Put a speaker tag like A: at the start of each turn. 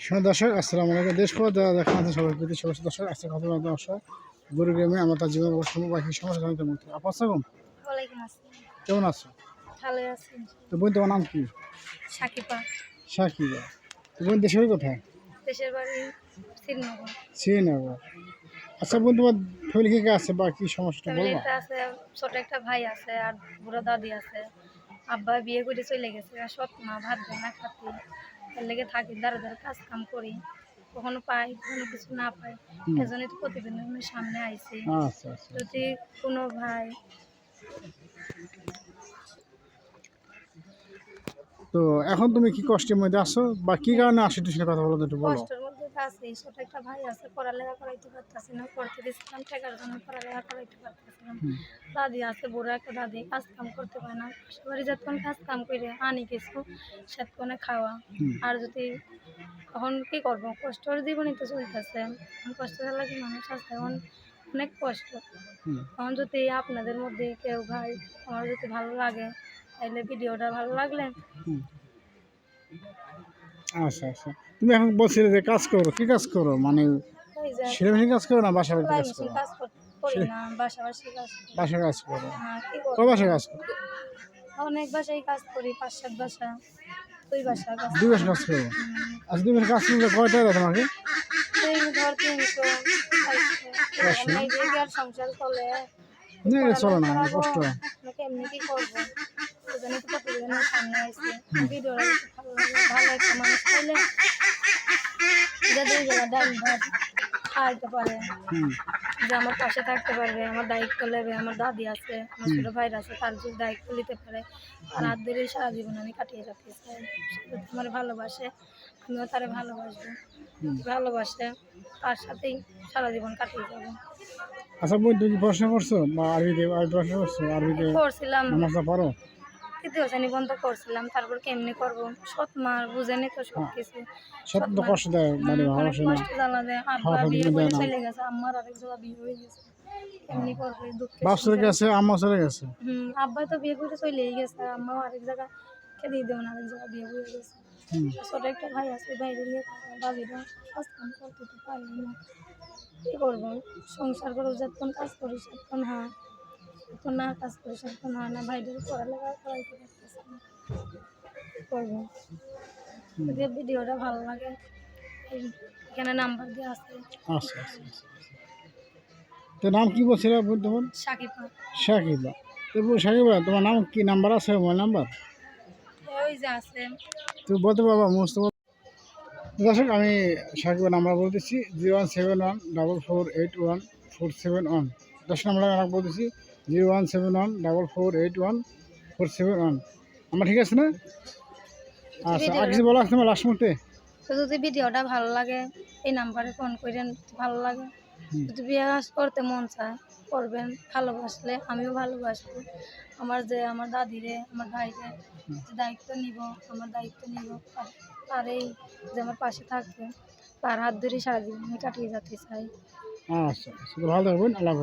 A: সময় দর্শক আসসালামু আলাইকুম। দেশ পর যারা দেখা আছে সবাই প্রতি সমস্ত দর্শক আজকে কথা বলতে দর্শক গরু গ্রামে আমরা তার জীবন অবশ্যই বাকি সমস্যা জানতে মুক্ত আপনার সালাম কেমন আছো?
B: ভালো আছি।
A: তো বোন তোমার নাম কি?
B: সাকিপা
A: সাকিবা। তো বোন দেশের কোথায়?
B: দেশের বাড়ি শ্রীনগর।
A: শ্রীনগর। আচ্ছা বোন তোমার ফ্যামিলি কে কে আছে? বা কি সমস্যাটা বলবা
B: আছে ছোট একটা ভাই আছে আর বুড়ো দাদি আছে আব্বা বিয়ে করে চলে গেছে আর সৎ মা ভাত না খাতি। এর লেগে থাকি দাঁড়া দাঁড়া কাজ কাম করি। কখনো পাই কখনো কিছু না পাই। এজন্যই তো প্রতিবেদনের সামনে আইছি।
A: আচ্ছা আচ্ছা।
B: যদি কোনো ভাই
A: তো এখন তুমি কি কষ্টের মধ্যে আছো? বা কি কারণে আসি তুমি কথা বলো একটু বলো।
B: কষ্টের তো আছি ছোট একটা ভাই আছে পড়ালেখা করাইতে পারতেছি না পড়তে দিচ্ছিলাম টাকার জন্য পড়ালেখা করাইতে পারতেছিলাম দাদি আছে বুড়ো একটা দাদি কাজ কাম করতে পারে না। বাড়ি যতক্ষণ কাজ কাম করে আনি কিছু সেতক্ষণে খাওয়া। আর যদি এখন কি করব কষ্টর জীবনই তো চলতেছে। কষ্ট লাগে মানুষ আছে? এখন অনেক কষ্ট। এখন যদি আপনাদের মধ্যে কেউ ভাই আমার যদি ভালো লাগে তাহলে ভিডিওটা ভালো লাগলে।
A: আচ্ছা আচ্ছা। তুমি এখন বলছিলে যে কাজ করো কি কাজ করো? মানে
B: এই যে
A: কাজ করো না বাসা বাড়িতে কাজ করো। বাসা কাজ করো।
B: হ্যাঁ,
A: কয় বাসা কাজ করো?
B: অনেক বাসায় কাজ করি পাঁচ সাত বাসা দুই বাসা কাজ
A: দুই মাস কাজ করো? আচ্ছা দুই কাজ করলে কয়টা দেয় তোমাকে?
B: তিনশো সংসার চলে।
A: না এটা চলে না কষ্ট।
B: এমনি কি করব? ওজন্য তো প্রতিদিনের সামনে আসছে ভিডিওটা ভালো একটা মানুষ পাইলে যে দুই ডাল ভাত খাইতে পারে। যে আমার পাশে থাকতে পারবে আমার দায়িত্ব নেবে আমার দাদি আছে আমার ছোট ভাইরা আছে তার যদি দায়িত্ব নিতে পারে আর হাত ধরে সারা জীবন আমি কাটিয়ে রাখতে চাই আমার ভালোবাসে আমিও তারে ভালোবাসবো। ভালোবাসে তার সাথেই সারা জীবন কাটিয়ে যাব।
A: আচ্ছা বই তুমি পড়াশোনা করছ বা আরবিতে আরবি পড়াশোনা করছ আরবিতে
B: করছিলাম।
A: নামাজটা পারো
B: তৃতীয় শ্রেণি বন্ধ করছিলাম তারপর কেমনি করব? সৎ মা বুঝেনি তো সব কিছু
A: সব তো কষ্ট দেয় মানে
B: অনেক
A: ভালোবাসে না।
B: কষ্ট জ্বালা দেয়।
A: খাওয়া
B: বিয়ে। চলে গেছে আমার আরেক জায়গা বিয়ে হয়ে গেছে। কেমনি করবে দুঃখে
A: বাপ চলে গেছে আম্মা চলে গেছে।
B: হুম আব্বা তো বিয়ে করে চলেই গেছে আর আম্মাও আরেক জায়গা খেতে দেবেন আরেক জায়গা বিয়ে হয়ে গেছে। ছোট একটা ভাই আছে বাইরে নিয়ে বাবিরা কাজ কাম করতে তো পারি না। কী করব? সংসার করে যতক্ষণ কাজ করি সেতক্ষণ হয় যতক্ষণ না কাজ করি সেতক্ষণ হয় না। ভাইদের পড়ালেখা করাইতে পারতেছে না। কী করব? যদি ভিডিওটা ভালো লাগে। এখানে নাম্বার দেওয়া আছে।
A: আচ্ছা আচ্ছা আচ্ছা তো নাম কি বলছিল তোমার
B: সাকিবা
A: সাকিবা তো সাকিবা তোমার নাম কি? নাম্বার আছে? Mobile number?
B: ওই যে আছে।
A: তো বলতে পারবা মুস্ত দর্শক আমি সাকিবের নাম্বার বলতেছি zero one seven one double four eight one four seven one. Number আমার বলতেছি zero one seven one double four eight one four seven one. আমার ঠিক আছে না? আচ্ছা আর কিছু বলা আছে তোমার লাস্ট মুহূর্তে?
B: যদি ভিডিওটা ভালো লাগে এই নাম্বারে ফোন করেন ভালো লাগে। যদি বিয়ে করতে মন চায় করবেন ভালোবাসলে আমিও ভালোবাসবো। আমার যে আমার দাদিরে আমার ভাইরে যে দায়িত্ব নিব আমার দায়িত্ব নিব তার- এই যে আমার পাশে থাকবে তার হাত ধরে সারা জীবন আমি কাটিয়ে যেতে চাই।
A: আচ্ছা আচ্ছা। ভালো থাকবেন আল্লাহ